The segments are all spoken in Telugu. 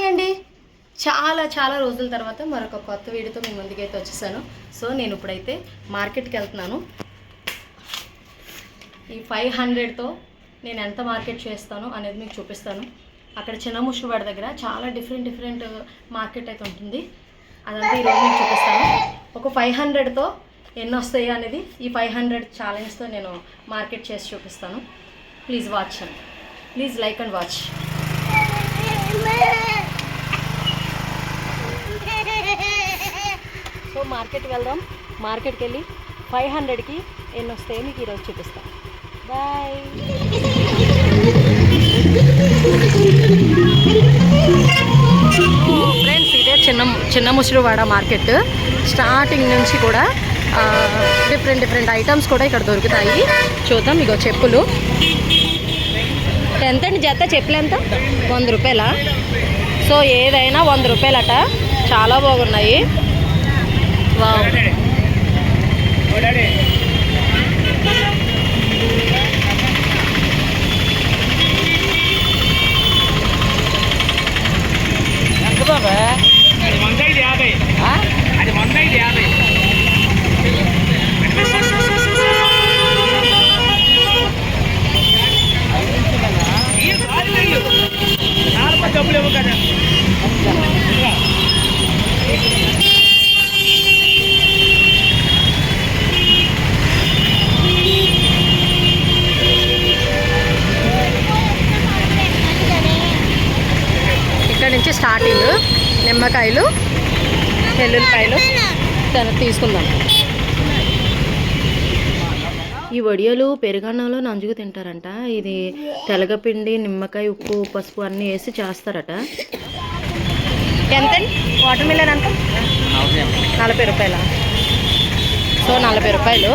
హాయ్ అండి. చాలా చాలా రోజుల తర్వాత మరొక కొత్త వీడియోతో మీ ముందుకైతే వచ్చేసాను. సో నేను ఇప్పుడైతే మార్కెట్కి వెళ్తున్నాను. ఈ ఫైవ్ హండ్రెడ్తో నేను ఎంత మార్కెట్ చేస్తాను అనేది మీకు చూపిస్తాను. అక్కడ చిన్న ముషువాడ దగ్గర చాలా డిఫరెంట్ డిఫరెంట్ మార్కెట్ అయితే ఉంటుంది. అదంతా ఈరోజు మీకు చూపిస్తాను. ఒక ఫైవ్ హండ్రెడ్తో ఎన్ని వస్తాయి అనేది ఈ ఫైవ్ హండ్రెడ్ ఛాలెంజ్తో నేను మార్కెట్ చేసి చూపిస్తాను. ప్లీజ్ వాచ్ అండి. Please like and watch. So market వెళ్దాం. మార్కెట్కి వెళ్ళి ఫైవ్ హండ్రెడ్కి ఎన్ని వస్తాయో మీకు ఈరోజు చూపిస్తాం. బాయ్. Oh, ఫ్రెండ్స్ ఇదే చిన్న చిన్న ముసిరివాడ మార్కెట్. స్టార్టింగ్ నుంచి కూడా డిఫరెంట్ డిఫరెంట్ ఐటమ్స్ కూడా ఇక్కడ దొరుకుతాయి. చూద్దాం ఇగో చెప్పులు. ఎంత అండి జత చెప్పులు ఎంత? వంద రూపాయల? సో ఏదైనా వంద రూపాయలట. చాలా బాగున్నాయి. వావ్. అది వంద ఐదు యాభై ఆ? అది వంద ఐదు యాభై ఈ కాదు వెయ్యి. నాలుగు డబ్బులు ఇవ్వు కదా ఇక్కడ నుంచి స్టార్టింగ్ నిమ్మకాయలు వెల్లుల్లిపాయలు తను తీసుకుందాం. ఈ వడియాలు పెరుగన్నంలో నంజుకు తింటారంట. ఇది తెలగపిండి నిమ్మకాయ ఉప్పు పసుపు అన్నీ వేసి చేస్తారట. ఎంత వాటర్ మిలన్ ఎంత నలభై రూపాయల? సో నలభై రూపాయలు.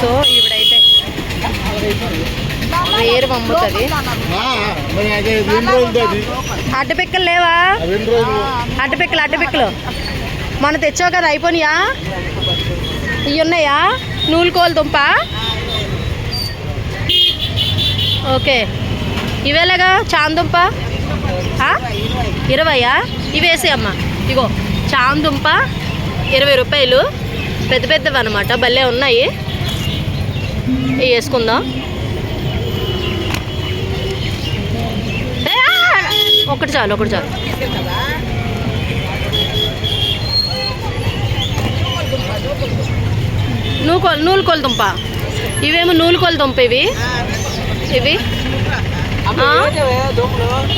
సో అమ్ముతుంది. అడ్డపిక్కలు లేవా? అడ్డపిక్కలు అడ్డపిక్కలు మొన్న తెచ్చావు కదా అయిపోయినాయా? ఇవి ఉన్నాయా? నూలుకోల దుంప? ఓకే. ఇవేలాగా? చాందుంప? ఇరవయా? ఇవి వేసేయమ్మా ఇగో చాందుంప ఇరవై రూపాయలు. పెద్ద పెద్దవి అనమాట భలే ఉన్నాయి. ఇవి వేసుకుందాం ఏ, ఆ! ఒకటి చాలు ఒకటి చాలు. నూకోల్ నూలుకోల దుంప. ఇవేమో నూలుకోల దుంప ఇవి. ఇవి?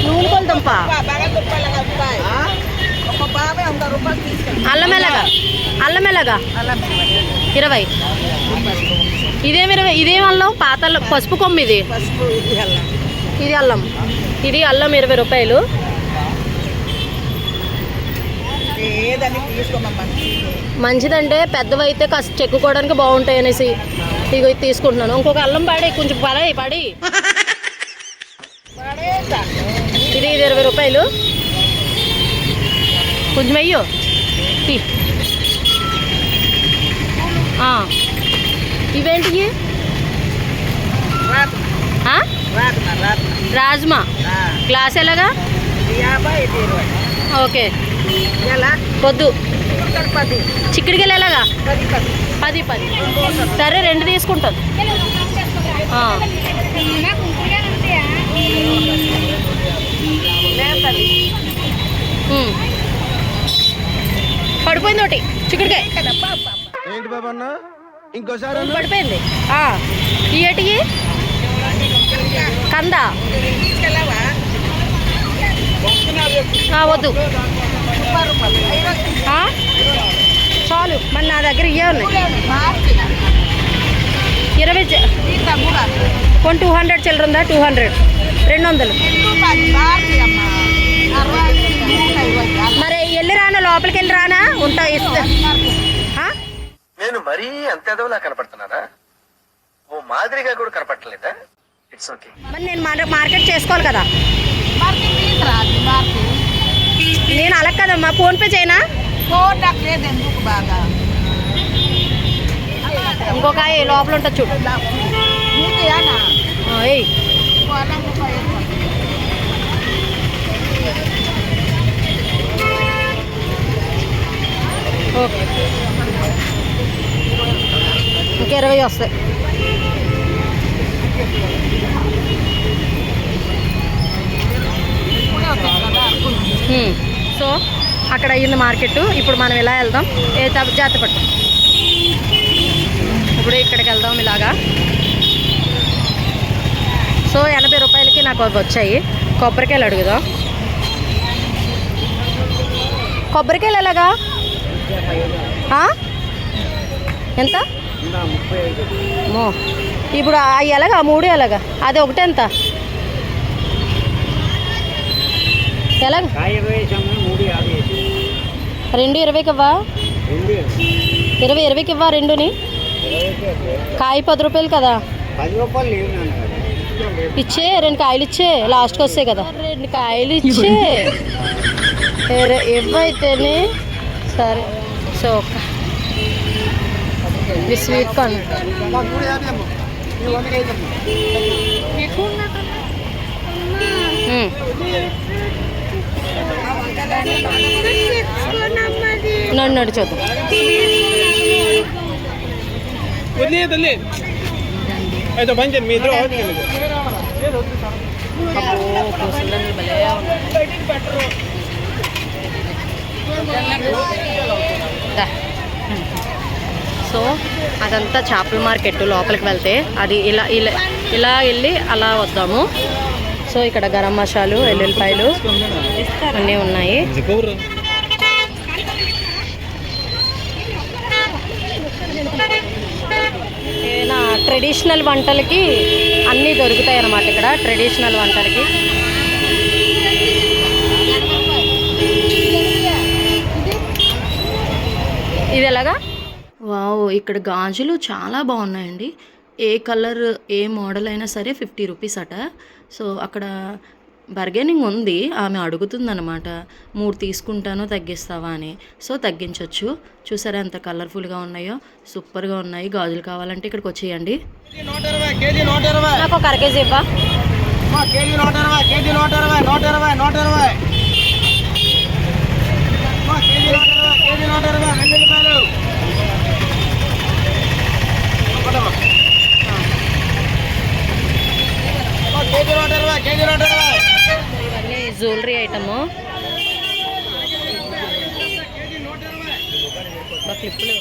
నూలుకోల దుంప. అల్లం ఎలాగా? అల్లం ఎలాగా? ఇరవై. ఇదేమి ఇరవై? ఇదేం అల్లం? పాత పసుపు కొమ్ము ఇది. ఇది అల్లం. ఇది అల్లం ఇరవై రూపాయలు. మంచిదంటే పెద్దవైతే కాస్త చెక్కుకోవడానికి బాగుంటాయి అనేసి ఇది తీసుకుంటున్నాను. ఇంకొక అల్లం పడి కొంచెం పడి పడి ఇది ఇది ఇరవై రూపాయలు. కొంచెం అయ్యో. ఇవేంటివి రాజ్మా. గ్లాస్ ఎలాగా? యాభై ఇది ఇరవై. ఓకే. ఎలా? వద్దు ఇక్కడ పది. చిక్కుడికి ఎలాగా? పది పది. సరే రెండు ఉమ్. పడిపోయింది ఒకటి. చిక్కుడికాయ. కదా పాప ఏంటి బాబా అన్న? ఇంకోసారి అన్న? పడిపోయింది. ఆ. కంద. వద్దు. ఆ? చాలు. మరి నా దగ్గర ఇవే ఉన్నాయి. ఇరవై కొన్ని వన్ టూ హండ్రెడ్ చిల్లర ఉందా? టూ హండ్రెడ్ రెండు వందలు. మరి వెళ్ళి రానా? లోపలికి వెళ్ళి రానా? ఉంటా ఇస్తా. నేను మరీ అంత ఎదవలా కనపడుతున్నారా ఓ మాదిరిగా కూడా కనపడలేదా ఇట్స్ ఓకే మరి నేను మార్- మార్కెట్ చేసుకోవాలి కదా. నేను అలా కదమ్మా ఫోన్పే చేయనా? కోట్ లేదు ఎందుకు బాగా? ఇంకొక లోపల ఉంటుంది చూడు. ఓకే. ఇంకా ఇరవై వస్తాయి. సో అక్కడ అయ్యింది మార్కెట్ ఇప్పుడు మనం ఇలా వెళ్దాం? ఏ త- పట్టు. ఇప్పుడు ఇక్కడికి వెళ్దాం ఇలాగా. సో ఎనభై రూపాయలకి నాకు అవి వచ్చాయి. కొబ్బరికాయలు అడుగుదాం. కొబ్బరికాయలు ఎలాగా? ఎంత? మో ఇప్పుడు అవి ఎలాగా ఆ మూడు ఎలాగా. అది ఒకటి ఎంత? ఎలాగ? రెండు ఇరవైకి ఇవ్వా ఇరవై ఇరవైకి ఇవ్వా రెండుని? కాయ పది రూపాయలు కదా. ఇచ్చే రెండు కాయలు ఇచ్చే లాస్ట్కి వస్తాయి కదా. రెండు కాయలు ఇచ్చే. ఎర- ఇవ్వైతేనే సరే. సో ఒక. స్వీట్ కార్న్ మ్మ్. నన్ను నడు చూద్దాం వదిలే తల్లి అయితే పని చేయండి మీ ఇద్దరు అబ్బో పూసలన్నీ భలే ఉన్నాయి. దా. సో అదంతా చేపల మార్కెట్ లోపలికి వెళ్తే అది ఇలా ఇలా ఇలా వెళ్ళి అలా వద్దాము. సో ఇక్కడ గరం మసాలు ఎల్లుల్లిపాయలు అన్నీ ఉన్నాయి. ట్రెడిషనల్ వంటలకి అన్నీ దొరుకుతాయి అన్నమాట ఇక్కడ ట్రెడిషనల్ వంటలకి. ఇది ఎలాగా? వావ్ ఇక్కడ గాజులు చాలా బాగున్నాయండి. ఏ కలర్ ఏ మోడల్ అయినా సరే ఫిఫ్టీ రూపీస్ అట. సో అక్కడ బర్గెనింగ్ ఉంది. ఆమె అడుగుతుందన్నమాట మూడు తీసుకుంటాను తగ్గిస్తావా అని. సో తగ్గించవచ్చు చూసారా ఎంత కలర్ఫుల్గా ఉన్నాయో. సూపర్గా ఉన్నాయి. గాజులు కావాలంటే ఇక్కడికి వచ్చేయండి. నూట ఇరవై కేజీ నూట ఇరవై నాకు ఒక అరకేజీ ఇవ్వా కేజీ నూట ఇరవై కేజీ నూట ఇరవై నూట ఇరవై నూట ఇరవై కేజీ నూట ఇరవై కేజీ నూట ఇరవై రెండు రూపాయలు ఒకటమ్మా. అమ్మా, కేజీ నూట ఇరవై కేజీ నూట ఇరవై ఇవన్నీ జ్యువెలరీ ఐటము క్లిప్పులు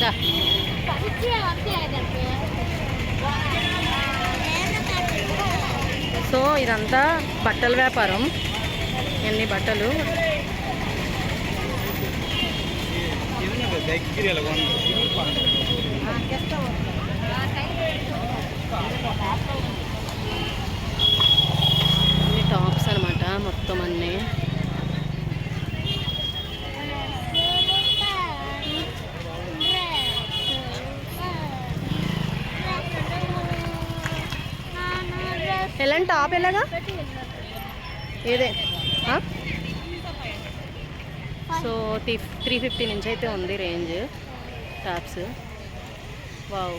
దా. సో ఇదంతా బట్టల వ్యాపారం. ఎన్ని బట్టలు? అన్ని టాప్స్ అనమాట మొత్తం అన్నీ. టాప్ ఎలాగా? ఏదే? సో త్రీ త్రీ ఫిఫ్టీ నుంచి అయితే ఉంది రేంజ్ టాప్స్. వావ్.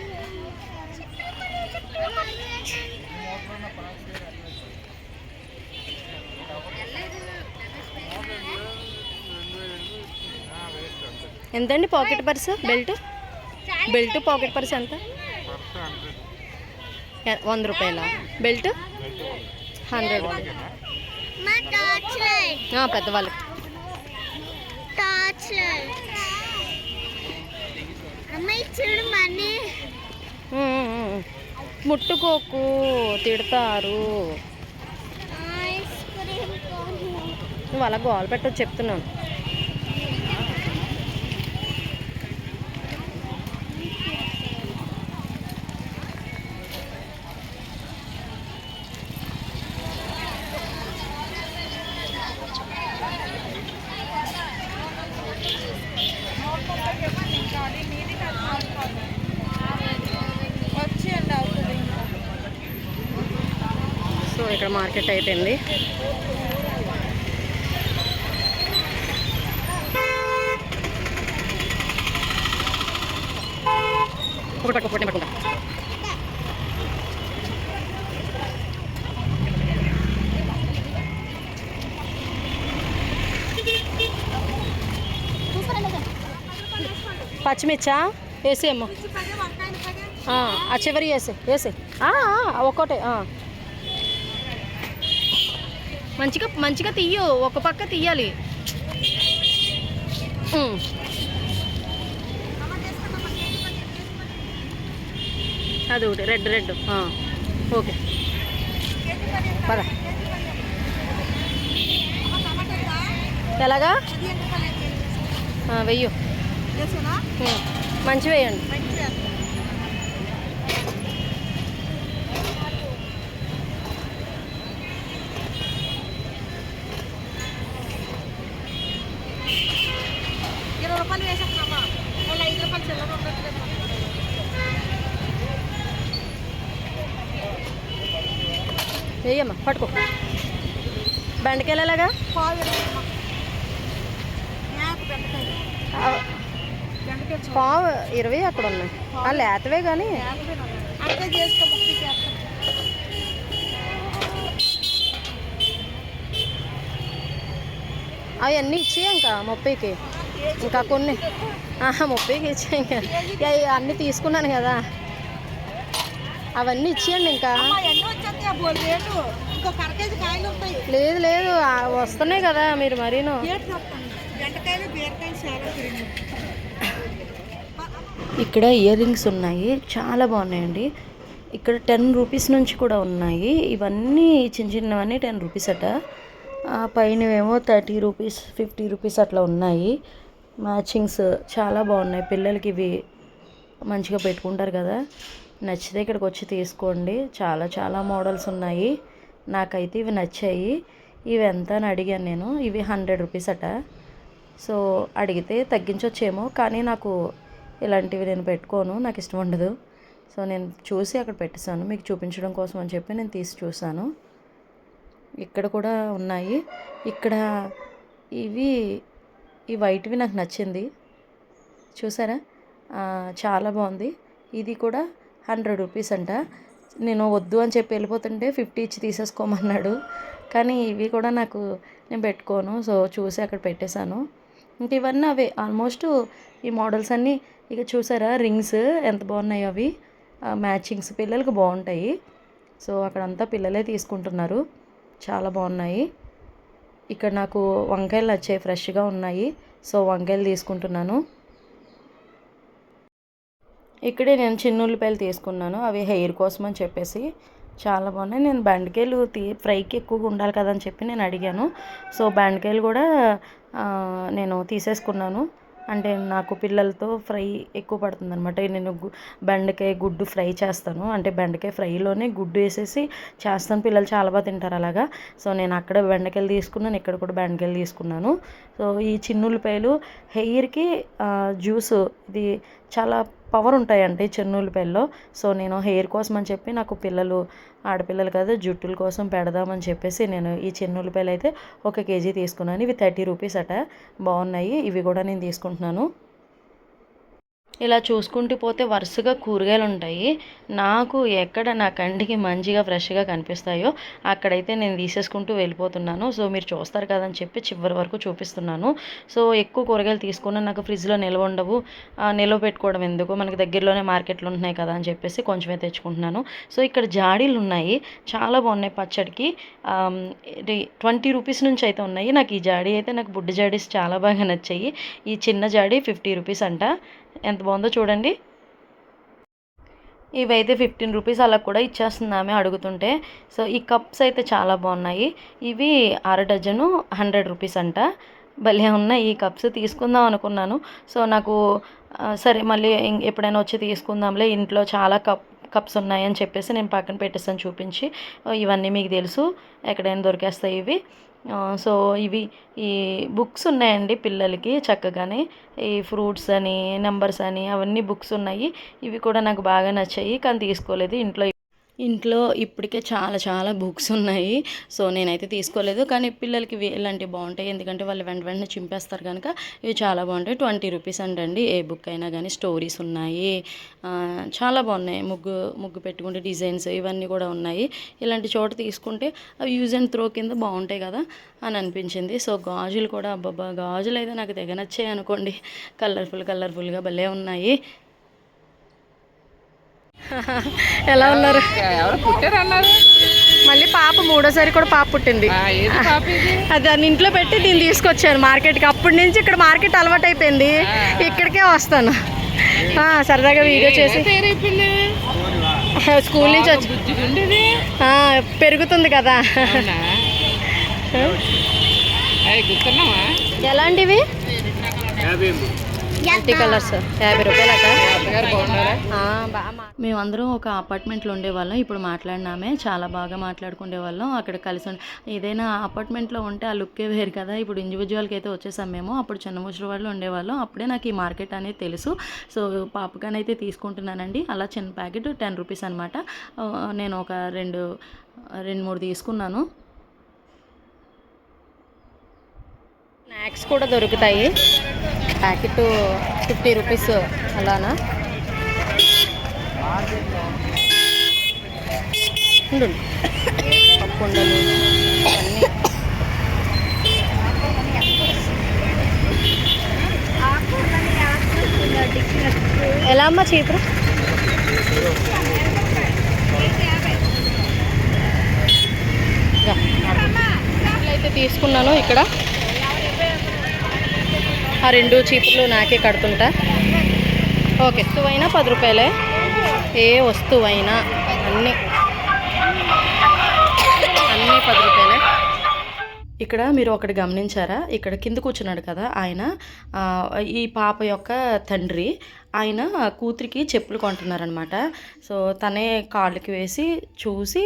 ఎంతండి pocket purse belt belt pocket purse ఎంత? వంద రూపాయల? బెల్ట్ హండ్రెడ్ మా టార్చ్ లైట్ ఆ, పెద్దవాళ్ళు. టార్చ్ అమ్మాయి చూడు మనీ ఉమ్, ఉమ్, ఉమ్. ముట్టుకోకు తిడతారు నువ్వు అలా గోల పెట్టదు చెప్తున్నాను. ఇక్కడ మార్కెట్ అయిపోయింది. ఒకటి ఒకటి పట్టుకుంటా. పచ్చిమిర్చా? వేసేయమ్మా. ఆ, చివరి వేసే వేసే. ఒక్కటే. మంచిగా మంచిగా తీయు ఒక పక్క తీయాలి. అది ఒకటి రెడ్ రెడ్. ఓకే. పద. ఎలాగా? వెయ్యు. మంచి వేయండి. వేయమ్మా పట్టుకో. బెండకాయలు ఎలాగా పావు ఇరవై ఆ, అక్కడ ఉన్నాయి. ఆ లేతవే కానీ అవి అన్నీ ముక్కి అవన్నీ ఇంకా ముప్పైకి. ఇంకా కొన్ని. ఆహా, ముప్పైకి ఇచ్చే ఇంకా. అన్నీ తీసుకున్నాను కదా. అవన్నీ ఇచ్చేయండి ఇంకా. లేదు లేదు వస్తున్నాయి కదా మీరు మరీను. ఇక్కడ ఇయర్ రింగ్స్ ఉన్నాయి చాలా బాగున్నాయండి. ఇక్కడ టెన్ రూపీస్ నుంచి కూడా ఉన్నాయి. ఇవన్నీ చిన్న చిన్నవన్నీ టెన్ రూపీస్ అట. ఆ పైనవేమో థర్టీ రూపీస్ ఫిఫ్టీ రూపీస్ అట్లా ఉన్నాయి. మ్యాచింగ్స్ చాలా బాగున్నాయి. పిల్లలకి ఇవి మంచిగా పెట్టుకుంటారు కదా. నచ్చితే ఇక్కడికి వచ్చి తీసుకోండి. చాలా చాలా మోడల్స్ ఉన్నాయి. నాకైతే ఇవి నచ్చాయి. ఇవి ఎంత అని అడిగాను నేను. ఇవి హండ్రెడ్ రూపీస్ అట. సో అడిగితే తగ్గించవచ్చేమో కానీ నాకు ఇలాంటివి నేను పెట్టుకోను. నాకు ఇష్టం ఉండదు. సో నేను చూసి అక్కడ పెట్టేశాను. మీకు చూపించడం కోసం అని చెప్పి నేను తీసి చూసాను ఇక్కడ కూడా ఉన్నాయి. ఇక్కడ ఇవి ఈ వైట్వి నాకు నచ్చింది. చూసారా? చాలా బాగుంది. ఇది కూడా హండ్రెడ్ రూపీస్ అంట. నేను వద్దు అని చెప్పి వెళ్ళిపోతుంటే ఫిఫ్టీ ఇచ్చి తీసేసుకోమన్నాడు. కానీ ఇవి కూడా నాకు నేను పెట్టుకోను. సో చూసి అక్కడ పెట్టేశాను. ఇంక ఇవన్నీ అవే. ఆల్మోస్ట్ ఈ మోడల్స్ అన్నీ ఇక చూసారా? రింగ్స్ ఎంత బాగున్నాయి అవి. మ్యాచింగ్స్ పిల్లలకి బాగుంటాయి. సో అక్కడంతా పిల్లలే తీసుకుంటున్నారు. చాలా బాగున్నాయి. ఇక్కడ నాకు వంకాయలు వచ్చాయి ఫ్రెష్గా ఉన్నాయి. సో వంకాయలు తీసుకుంటున్నాను. ఇక్కడే నేను చిన్న ఉల్లిపాయలు తీసుకున్నాను. అవి హెయిర్ కోసం అని చెప్పేసి చాలా బాగున్నాయి. నేను బెండకాయలు తీ ఫ్రైకి ఎక్కువగా ఉండాలి కదా అని చెప్పి నేను అడిగాను. సో బెండకాయలు కూడా నేను తీసేసుకున్నాను. అంటే నాకు పిల్లలతో ఫ్రై ఎక్కువ పడుతుంది అనమాట నేను గు- బెండకాయ గుడ్డు ఫ్రై చేస్తాను. అంటే బెండకాయ ఫ్రైలోనే గుడ్డు వేసేసి చేస్తాను. పిల్లలు చాలా బాగా తింటారు అలాగా. సో నేను అక్కడ బెండకాయలు తీసుకున్నాను. ఇక్కడ కూడా బెండకాయలు తీసుకున్నాను. సో ఈ చిన్న ఉల్లిపాయలు హెయిర్కి జ్యూస్ ఇది చాలా పవర్ ఉంటాయండి చిన్న ఉల్లిపాయల్లో సో నేను హెయిర్ కోసం అని చెప్పి నాకు పిల్లలు ఆడపిల్లలు కదా జుట్టుల కోసం పెడదామని చెప్పేసి నేను ఈ చిన్న అయితే ఒక కేజీ తీసుకున్నాను. ఇవి థర్టీ రూపీస్ అట. బాగున్నాయి. ఇవి కూడా నేను తీసుకుంటున్నాను. ఇలా చూసుకుంటూ పోతే వరుసగా కూరగాయలు ఉంటాయి. నాకు ఎక్కడ నా కంటికి మంచిగా ఫ్రెష్గా కనిపిస్తాయో అక్కడైతే నేను తీసేసుకుంటూ వెళ్ళిపోతున్నాను. సో మీరు చూస్తారు కదని చెప్పి చివరి వరకు చూపిస్తున్నాను. సో ఎక్కువ కూరగాయలు తీసుకున్నా నాకు ఫ్రిడ్జ్లో నిల్వ ఉండవు. నిల్వ పెట్టుకోవడం ఎందుకు? మనకి దగ్గరలోనే మార్కెట్లు ఉంటున్నాయి కదా అని చెప్పేసి కొంచెమే తెచ్చుకుంటున్నాను. సో ఇక్కడ జాడీలు ఉన్నాయి. చాలా బాగున్నాయి పచ్చడికి. ట్వంటీ రూపీస్ నుంచి అయితే ఉన్నాయి. నాకు ఈ జాడీ అయితే నాకు బుడ్డి జాడీస్ చాలా బాగా నచ్చాయి. ఈ చిన్న జాడీ ఫిఫ్టీ రూపీస్ అంట. ఎంత బాగుందో చూడండి. ఇవైతే ఫిఫ్టీన్ రూపీస్ అలా కూడా ఇచ్చేస్తుంది ఆమె అడుగుతుంటే. సో ఈ కప్స్ అయితే చాలా బాగున్నాయి. ఇవి అర డజను హండ్రెడ్ రూపీస్ అంట. భలే ఉన్నాయి ఈ కప్స్. తీసుకుందాం అనుకున్నాను. సో నాకు సరే మళ్ళీ ఎప్పుడైనా వచ్చి తీసుకుందాంలే. ఇంట్లో చాలా కప్ కప్స్ ఉన్నాయని చెప్పేసి నేను పక్కన పెట్టేస్తాను చూపించి. ఇవన్నీ మీకు తెలుసు. ఎక్కడైనా దొరికేస్తాయి ఇవి. సో ఇవి ఈ బుక్స్ ఉన్నాయండి పిల్లలకి చక్కగానే. ఈ ఫ్రూట్స్ అని నెంబర్స్ అని అవన్నీ బుక్స్ ఉన్నాయి. ఇవి కూడా నాకు బాగా నచ్చాయి. కానీ తీసుకోలేదు. ఇంట్లో ఇంట్లో ఇప్పటికే చాలా చాలా బుక్స్ ఉన్నాయి. సో నేనైతే తీసుకోలేదు. కానీ పిల్లలకి ఇలాంటివి బాగుంటాయి. ఎందుకంటే వాళ్ళు వెంట వెంటనే చింపేస్తారు కనుక ఇవి చాలా బాగుంటాయి. ట్వంటీ రూపీస్ అంటండి. ఏ బుక్ అయినా కానీ స్టోరీస్ ఉన్నాయి. చాలా బాగున్నాయి. ముగ్గు ముగ్గు పెట్టుకుంటే డిజైన్స్ ఇవన్నీ కూడా ఉన్నాయి. ఇలాంటి చోట తీసుకుంటే అవి యూజ్ అండ్ త్రో కింద బాగుంటాయి కదా అని అనిపించింది. సో గాజులు కూడా అబ్బబ్బా! గాజులు అయితే నాకు తెగ నచ్చాయి అనుకోండి. కలర్ఫుల్ కలర్ఫుల్గా భలే ఉన్నాయి. ఎలా ఉన్నారు? మళ్ళీ పాప మూడోసారి కూడా పాప పుట్టింది. అది దాన్ని ఇంట్లో పెట్టి దీన్ని తీసుకొచ్చాను మార్కెట్కి. అప్పటి నుంచి ఇక్కడ మార్కెట్ అలవాటు అయిపోయింది. ఇక్కడికే వస్తాను. ఆ, సరదాగా వీడియో చేసి. స్కూల్ నుంచి వచ్చి పెరుగుతుంది కదా. ఎలాంటివి? మల్టీ కలర్స్ యాభై రూపాయలట. మేమందరం ఒక అపార్ట్మెంట్లో ఉండేవాళ్ళం. ఇప్పుడు మాట్లాడినామే. చాలా బాగా మాట్లాడుకునే వాళ్ళం అక్కడ కలిసి ఉండే ఏదైనా అపార్ట్మెంట్లో ఉంటే ఆ లుక్కే వేరు కదా. ఇప్పుడు ఇండివిజువల్కి అయితే వచ్చేసాం మేము. అప్పుడు చిన్న వాళ్ళు ఉండేవాళ్ళం. అప్పుడే నాకు ఈ మార్కెట్ అనేది తెలుసు. సో పాపగానైతే తీసుకుంటున్నానండి. అలా చిన్న ప్యాకెట్ టెన్ రూపీస్ అనమాట నేను ఒక రెండు రెండు మూడు తీసుకున్నాను. స్నాక్స్ కూడా దొరుకుతాయి. ప్యాకెట్ ఫిఫ్టీ రూపీస్ అలానా? పప్పు ఉండలు అన్నీ ఎలా అమ్మా చీపురు అయితే తీసుకున్నాను ఇక్కడ. ఆ రెండు చీపుర్లు నాకే కడుతుంటా. ఓకే వస్తువైనా పది రూపాయలే. ఏ వస్తువైనా అన్నీ. అన్నీ పది రూపాయలే. ఇక్కడ మీరు ఒకటి గమనించారా? ఇక్కడ కింద కూర్చున్నాడు కదా ఆయన. ఈ పాప యొక్క తండ్రి. ఆయన కూతురికి చెప్పులు కొంటున్నారనమాట సో తనే కాళ్ళకి వేసి చూసి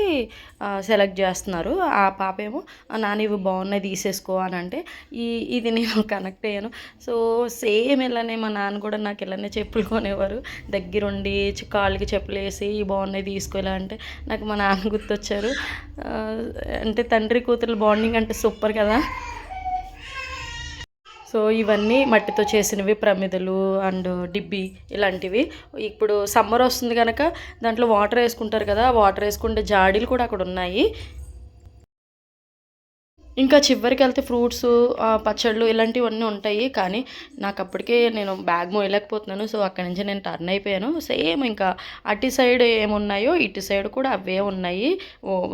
సెలెక్ట్ చేస్తున్నారు. ఆ పాప ఏమో నాన్న ఇవి బాగున్నాయి తీసేసుకో అని అంటే ఈ ఇది నేను కనెక్ట్ అయ్యాను. సో సేమ్ ఇలానే మా నాన్న కూడా నాకు ఇలానే చెప్పులు కొనేవారు. దగ్గరుండి కాళ్ళకి చెప్పులు వేసి "ఇవి బాగున్నాయి తీసుకో ఇలా అంటే నాకు మా నాన్న గుర్తొచ్చారు. అంటే తండ్రి కూతురు బాండింగ్ అంటే సూపర్ కదా. సో ఇవన్నీ మట్టితో చేసినవి ప్రమిదలు అండ్ డిబ్బి ఇలాంటివి. ఇప్పుడు సమ్మర్ వస్తుంది కనుక దాంట్లో వాటర్ వేసుకుంటారు కదా వాటర్ వేసుకుంటే జాడీలు కూడా అక్కడ ఉన్నాయి. ఇంకా చివరికి వెళ్తే ఫ్రూట్స్ పచ్చళ్ళు ఇలాంటివన్నీ ఉంటాయి. కానీ నాకు అప్పటికే నేను బ్యాగ్ మోయలేకపోతున్నాను. సో అక్కడి నుంచి నేను టర్న్ అయిపోయాను. సేమ్ ఇంకా అటు సైడ్ ఏమున్నాయో ఇటు సైడ్ కూడా అవే ఉన్నాయి.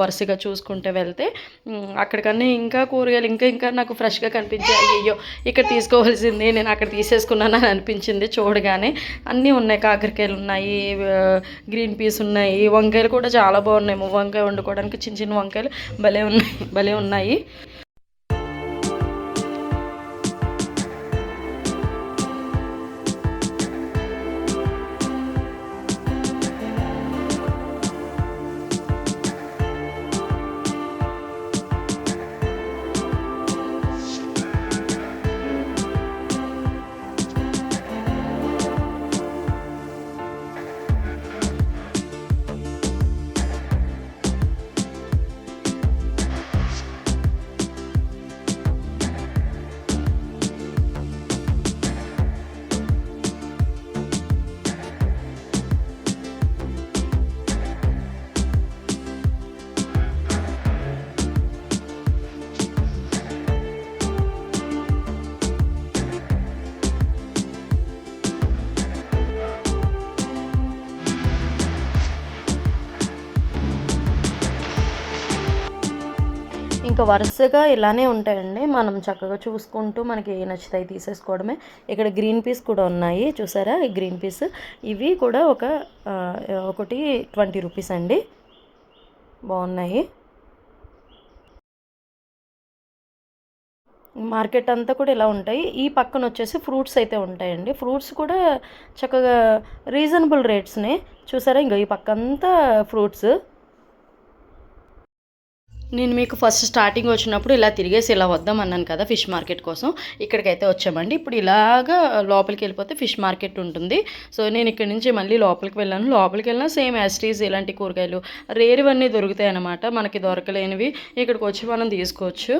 వరుసగా చూసుకుంటే వెళ్తే. అక్కడికన్నా ఇంకా కూరగాయలు ఇంకా ఇంకా నాకు ఫ్రెష్గా కనిపించాయి అయ్యో ఇక్కడ తీసుకోవాల్సింది నేను అక్కడ తీసేసుకున్నాను అని అనిపించింది చూడగానే. అన్నీ ఉన్నాయి కాకరకాయలు ఉన్నాయి గ్రీన్ పీస్ ఉన్నాయి వంకాయలు కూడా చాలా బాగున్నాయి. వంకాయ వండుకోవడానికి చిన్న చిన్న వంకాయలు భలే ఉన్నాయి భలే ఉన్నాయి. ఇంకా వరుసగా ఇలానే ఉంటాయండి. మనం చక్కగా చూసుకుంటూ మనకి ఏ నచ్చుతాయి తీసేసుకోవడమే. ఇక్కడ గ్రీన్ పీస్ కూడా ఉన్నాయి. చూసారా? ఈ గ్రీన్ పీస్. ఇవి కూడా ఒక ఒకటి ట్వంటీ రూపీస్ అండి. బాగున్నాయి. మార్కెట్ అంతా కూడా ఇలా ఉంటాయి. ఈ పక్కన వచ్చేసి ఫ్రూట్స్ అయితే ఉంటాయండి. ఫ్రూట్స్ కూడా చక్కగా రీజనబుల్ రేట్స్నే. చూసారా? ఇంకా ఈ పక్క అంతా ఫ్రూట్స్. నేను మీకు ఫస్ట్ స్టార్టింగ్ వచ్చినప్పుడు ఇలా తిరిగేసి ఇలా వద్దాం అన్నాను కదా ఫిష్ మార్కెట్ కోసం. ఇక్కడికైతే వచ్చామండి. ఇప్పుడు ఇలాగా లోపలికి వెళ్ళిపోతే ఫిష్ మార్కెట్ ఉంటుంది. సో నేను ఇక్కడ నుంచి మళ్ళీ లోపలికి వెళ్ళాను. లోపలికి వెళ్ళినా సేమ్ యాస్టీస్ ఇలాంటి కూరగాయలు రేరువన్నీ దొరుకుతాయి అన్నమాట. మనకి దొరకలేనివి ఇక్కడికి వచ్చి మనం తీసుకోవచ్చు.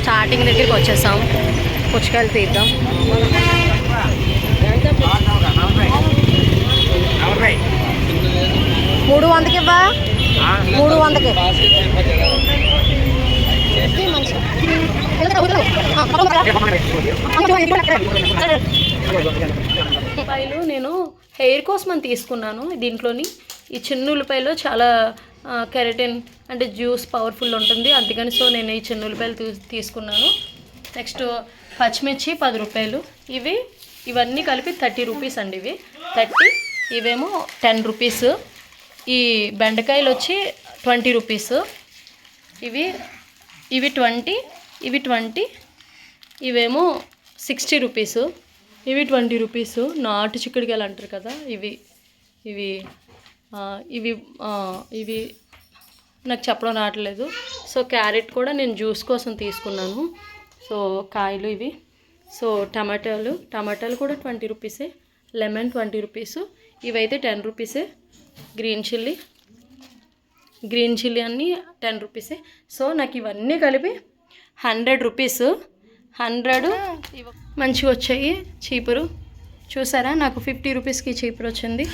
స్టార్టింగ్ దగ్గరికి వచ్చేసాం. పుచ్చకాయలు తీద్దాం. మూడు వందకి ఇవ్వా? మూడు వందకి. ఉల్లిపాయలు నేను హెయిర్ కోసం అని తీసుకున్నాను. దీంట్లోని ఈ చిన్న ఉల్లిపాయలు చాలా కెరటిన్ అంటే జ్యూస్ పవర్ఫుల్ ఉంటుంది. అందుకని సో నేను ఈ చిన్న ఉల్లిపాయలు తీసుకున్నాను. నెక్స్ట్ పచ్చిమిర్చి పది రూపాయలు. ఇవి ఇవన్నీ కలిపి థర్టీ రూపీస్ అండి ఇవి. థర్టీ ఇవేమో టెన్ రూపీస్. ఈ బెండకాయలు వచ్చి ట్వంటీ రూపీస్. ఇవి ఇవి ట్వంటీ ఇవి ట్వంటీ ఇవేమో సిక్స్టీ రూపీస్. ఇవి ట్వంటీ రూపీస్. నాటు చిక్కుడుకాయలు అంటారు కదా ఇవి ఇవి ఇవి ఇవి నాకు చెప్పడం రావట్లేదు. సో క్యారెట్ కూడా నేను జ్యూస్ కోసం తీసుకున్నాను. సో కాయలు ఇవి. సో టమాటాలు. టమాటాలు కూడా ట్వంటీ రూపీసే. Lemon twenty rupees. ఇవైతే టెన్ రూపీసే. Green chilli. గ్రీన్ చిల్లీ అన్నీ టెన్ రూపీసే. సో నాకు ఇవన్నీ కలిపి హండ్రెడ్ రూపీస్. హండ్రెడ్ మంచిగా వచ్చాయి చీపురు. చూసారా? నాకు ఫిఫ్టీ రూపీస్కి చీపురు వచ్చింది.